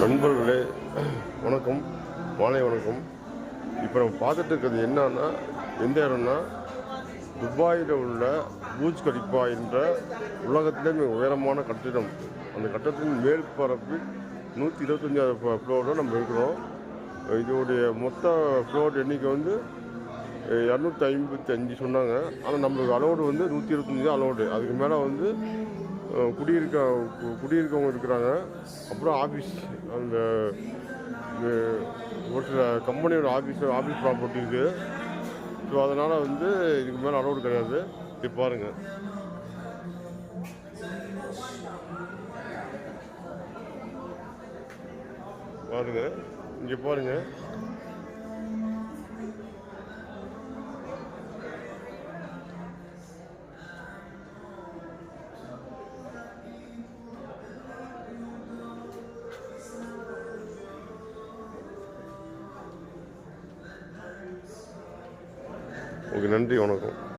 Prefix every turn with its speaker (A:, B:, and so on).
A: நண்பர்களே வணக்கம். மாலை வணக்கம். இப்போ நம்ம பார்த்துட்டு இருக்கிறது என்னன்னா எந்த இடம்னா துபாயில் உள்ள பூஜ் கடிப்பா என்ற உலகத்திலே மிக உயரமான கட்டிடம். அந்த கட்டத்தின் மேல் நூற்றி இருபத்தஞ்சாவது ஃப்ளோரில் நம்ம இருக்கிறோம். இதோடைய மொத்த ஃப்ளோர் எண்ணிக்கை வந்து இரநூத்தி ஐம்பத்தி அஞ்சு சொன்னாங்க. ஆனால் நம்மளுக்கு அலோடு வந்து நூற்றி இருபத்தஞ்சி அலோடு அதுக்கு மேலே வந்து குடியிருக்க கு- குடியிருக்கவங்க இருக்கிறாங்க. அப்புறம் ஆஃபீஸ் அந்த ஒரு சில கம்பெனியோட ஆஃபீஸ் ஆஃபீஸ் ப்ராப்பர்ட்டி இருக்குது ஸோ அதனால் வந்து இதுக்கு மேலே அலோடு கிடையாது. இப்போ பாருங்கள் பாருங்கள் இங்கே பாருங்கள் ஓகே நன்றி வணக்கம்.